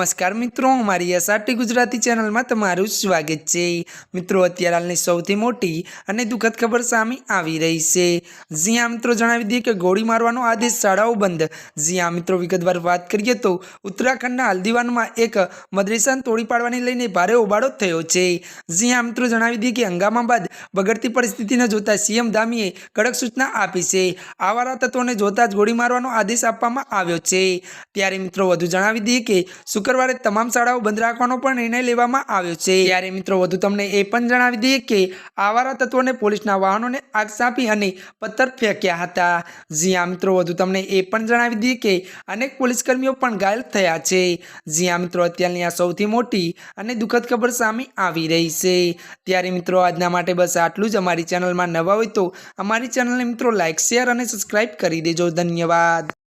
નમસ્કાર મિત્રો અમારી એસઆરટી ગુજરાતી ચેનલમાં તમારું સ્વાગત છે. મિત્રો, અત્યારે હાલની સૌથી મોટી અને દુઃખદ ખબર સામે આવી રહી છે. જ્યાં મિત્રો, જણાવી દઈએ કે ગોળી મારવાનો આદેશ શાળાઓ બંધ. જ્યાં મિત્રો, વિગતવાર વાત કરીએ તો ઉત્તરાખંડના હલ્દીવાનમાં એક મદરેસાને તોડી પાડવાની લઈને ભારે હોબાળો થયો છે. જ્યાં મિત્રો, જણાવી દઈએ કે હંગામા બાદ બગડતી પરિસ્થિતિને જોતા સીએમ ધામીએ કડક સૂચના આપી છે. આવારા તત્વોને જોતા જ ગોળી મારવાનો આદેશ આપવામાં આવ્યો છે. ત્યારે, મિત્રો, વધુ જણાવી દઈએ કે શુક્રવારે તમામ શાળાઓ બંધ રાખવાનો પણ નિર્ણય લેવામાં આવ્યો છે. ત્યારે મિત્રો, વધુ તમને એ પણ જણાવી દઈએ કે આવારા તત્વોને પોલીસના વાહનોને આગ સાપી અને પથ્થર ફેંક્યા હતા. જ્યાં મિત્રો, વધુ તમને એ પણ જણાવી દઈએ કે અનેક પોલીસકર્મીઓ પણ ઘાયલ થયા છે. જ્યાં મિત્રો, અત્યારની આ સૌથી મોટી અને દુઃખદ ખબર સામે આવી રહી છે. ત્યારે મિત્રો, આજના માટે બસ આટલું જ. અમારી ચેનલમાં નવા હોય તો અમારી ચેનલને મિત્રો લાઇક શેર અને સબસ્ક્રાઇબ કરી દેજો. ધન્યવાદ.